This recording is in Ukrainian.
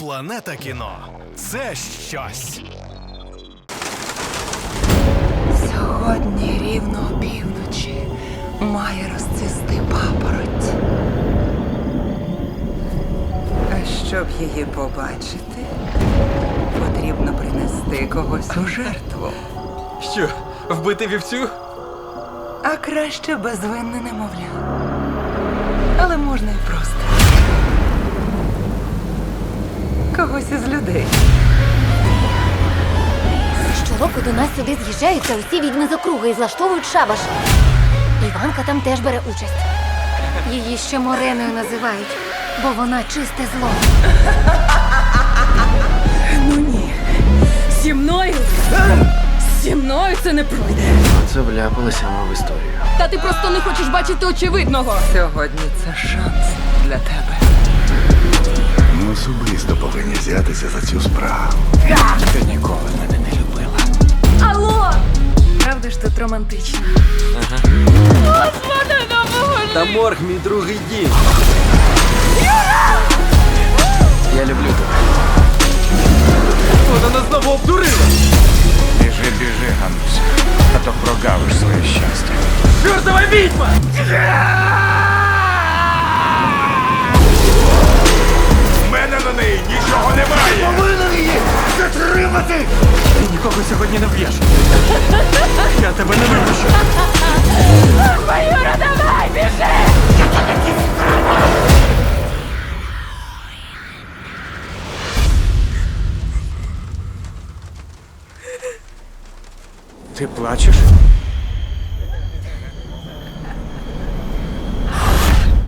Планета кіно це щось. Сьогодні рівно опівночі має розцвісти папороть. А щоб її побачити, потрібно принести когось у жертву. Що, вбити вівцю? А краще безвинне немовля. Когось із людей. Щороку до нас сюди з'їжджаються усі відьми з округи і влаштовують шабаш. Іванка там теж бере участь. Її ще Мореною називають, бо вона чисте зло. Ну ні. Зі мною. Зі мною це не пройде. Це вляпалися ми в історію. Та ти просто не хочеш бачити очевидного. Сьогодні це шанс для тебе. Особисто повинні взятися за цю справу. Ти ніколи мене не любила. Алло! Правда ж тут романтично? Господи, допоможи! Та морг мій другий дім. Я люблю тебе. Вона нас знову обдурила. Біжи, біжи, Гануся, а то прогавиш своє щастя. Чортова відьма! сьогодні не вб'єш. Я тебе не випущу. Юра, давай, біжи! Ти плачеш?